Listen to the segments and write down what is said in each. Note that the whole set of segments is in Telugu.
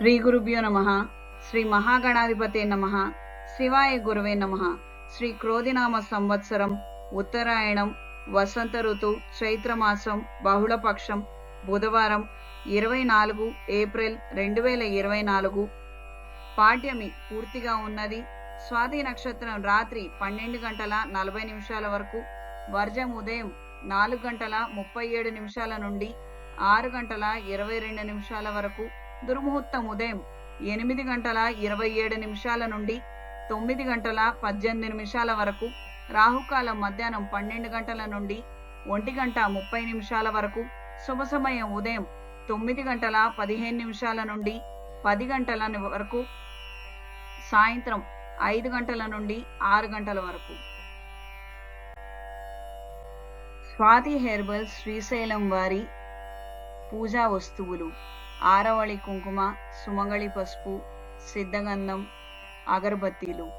శ్రీ గురుభ్యో నమ శ్రీ మహాగణాధిపతే నమ శివాయ గురువే నమ. శ్రీ క్రోధినామ సంవత్సరం ఉత్తరాయణం వసంత ఋతు చైత్రమాసం బహుళపక్షం బుధవారం ఇరవై నాలుగు ఏప్రిల్ రెండు వేల ఇరవై నాలుగు. పాఠ్యమి పూర్తిగా ఉన్నది. స్వాతి నక్షత్రం రాత్రి పన్నెండు గంటల నలభై నిమిషాల వరకు వర్జం ఉదయం నాలుగు గంటల ముప్పై ఏడు నిమిషాల నుండి ఆరు గంటల ఇరవై రెండు నిమిషాల వరకు దుర్ముహూర్తం ఉదయం ఎనిమిది గంటల ఇరవై ఏడు నిమిషాల నుండి తొమ్మిది గంటల పద్దెనిమిది నిమిషాల వరకు రాహుకాలం మధ్యాహ్నం పన్నెండు గంటల నుండి ఒంటి గంట ముప్పై నిమిషాల వరకు శుభ సమయం ఉదయం తొమ్మిది గంటల పదిహేను నిమిషాల నుండి పది గంటల వరకు సాయంత్రం ఐదు గంటల నుండి ఆరు గంటల వరకు. స్వాతి హెర్బల్ శ్రీశైలం వారి పూజా వస్తువులు. ఆరవళి కుంకుమ సుమంగళి పసుపు సిద్ధగంధం అగరబత్తీలు.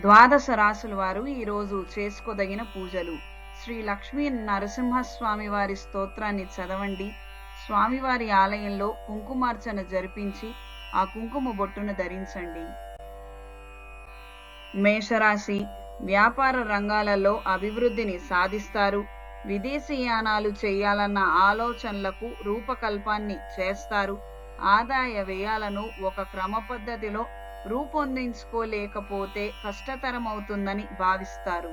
ద్వాదశ రాసుల వారు ఈరోజు చేసుకోదగిన పూజలు. శ్రీ లక్ష్మీ నరసింహస్వామి వారి స్తోత్రాన్ని చదవండి. స్వామివారి ఆలయంలో కుంకుమార్చన జరిపించి ఆ కుంకుమ బొట్టును ధరించండి. మేషరాశి వ్యాపార రంగాలలో అభివృద్ధిని సాధిస్తారు. విదేశీయానాలు చేయాలన్న ఆలోచనలకు రూపకల్పాన్ని చేస్తారు. ఆదాయ వ్యయాలను ఒక క్రమ పద్ధతిలో రూపొందించుకోలేకపోతే కష్టతరమవుతుందని భావిస్తారు.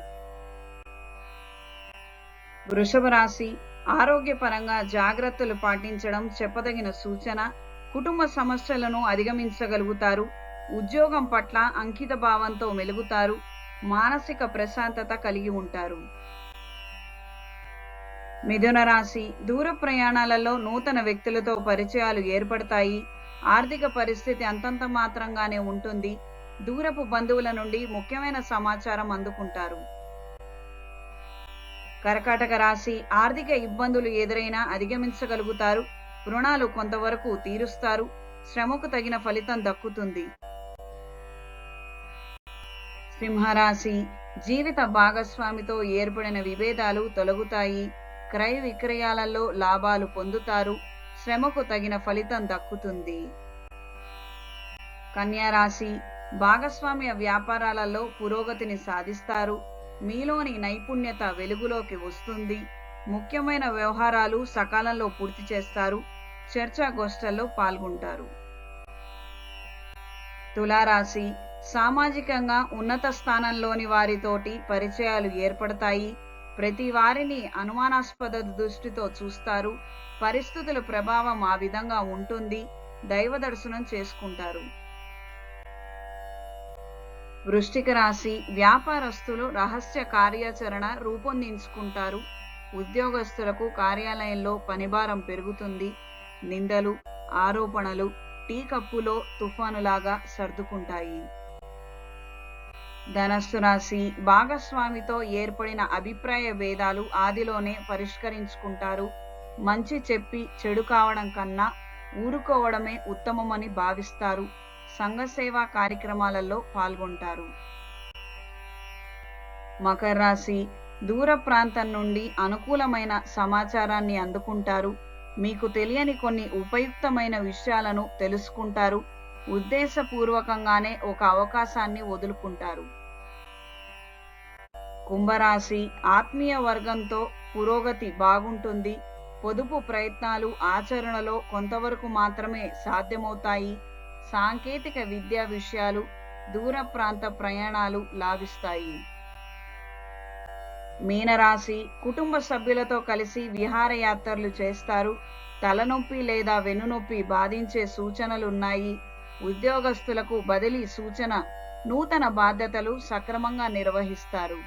వృషభ రాశి ఆరోగ్యపరంగా జాగ్రత్తలు పాటించడం చెప్పదగిన సూచన కుటుంబ సమస్యలను అధిగమించగలుగుతారు. ఉద్యోగం పట్ల అంకిత భావంతో మెలుగుతారు. మానసిక ప్రశాంతత కలిగి ఉంటారు. మిథున రాశి దూర ప్రయాణాలలో నూతన వ్యక్తులతో పరిచయాలు ఏర్పడతాయి. ఆర్థిక పరిస్థితి అంతంత మాత్రంగానే ఉంటుంది. దూరపు బంధువుల నుండి ముఖ్యమైన సమాచారం అందుకుంటారు. కర్కాటక రాశి ఆర్థిక ఇబ్బందులు ఎదురైనా అధిగమించగలుగుతారు. రుణాలు కొంతవరకు తీరుస్తారు. శ్రమకు తగిన ఫలితం దక్కుతుంది. సింహరాశి జీవిత భాగస్వామితో ఏర్పడిన విభేదాలు తొలగుతాయి. క్రయ విక్రయాలలో లాభాలు పొందుతారు. శ్రమకు తగిన ఫలితం దక్కుతుంది. కన్యారాశి భాగస్వామ్య వ్యాపారాలలో పురోగతిని సాధిస్తారు. మీలోని నైపుణ్యత వెలుగులోకి వస్తుంది. ముఖ్యమైన వ్యవహారాలు సకాలంలో పూర్తి చేస్తారు. చర్చాగోష్ఠల్లో పాల్గొంటారు. తులారాశి సామాజికంగా ఉన్నత స్థానంలోని వారితోటి పరిచయాలు ఏర్పడతాయి. ప్రతి వారిని అనుమానాస్పద దృష్టితో చూస్తారు. పరిస్థితుల ప్రభావం ఆ విధంగా ఉంటుంది. దైవ దర్శనం చేసుకుంటారు. వృష్టిక రాశి వ్యాపారస్తులు రహస్య కార్యాచరణ రూపొందించుకుంటారు. ఉద్యోగస్తులకు కార్యాలయంలో పనిభారం పెరుగుతుంది. నిందలు ఆరోపణలు టీ కప్పులో తుఫానులాగా సర్దుకుంటాయి. ధనస్సు రాశి భాగస్వామితో ఏర్పడిన అభిప్రాయ భేదాలు ఆదిలోనే పరిష్కరించుకుంటారు. మంచి చెప్పి చెడు కావడం కన్నా ఊరుకోవడమే ఉత్తమమని భావిస్తారు. సంఘ సేవా కార్యక్రమాలలో పాల్గొంటారు. మకర రాశి దూర ప్రాంతం నుండి అనుకూలమైన సమాచారాన్ని అందుకుంటారు. మీకు తెలియని కొన్ని ఉపయుక్తమైన విషయాలను తెలుసుకుంటారు. ఉద్దేశపూర్వకంగానే ఒక అవకాశాన్ని వదులుకుంటారు. కుంభరాశి ఆత్మీయ వర్గంతో పురోగతి బాగుంటుంది. పొదుపు ప్రయత్నాలు ఆచరణలో కొంతవరకు మాత్రమే సాధ్యమవుతాయి. సాంకేతిక విద్యా విషయాలు దూర ప్రాంత ప్రయాణాలు లాభిస్తాయి. మీనరాశి కుటుంబ సభ్యులతో కలిసి విహారయాత్రలు చేస్తారు. తలనొప్పి లేదా వెన్నునొప్పి బాధించే సూచనలున్నాయి. ఉద్యోగస్తులకు బదిలీ సూచన నూతన బాధ్యతలు సక్రమంగా నిర్వహిస్తారు.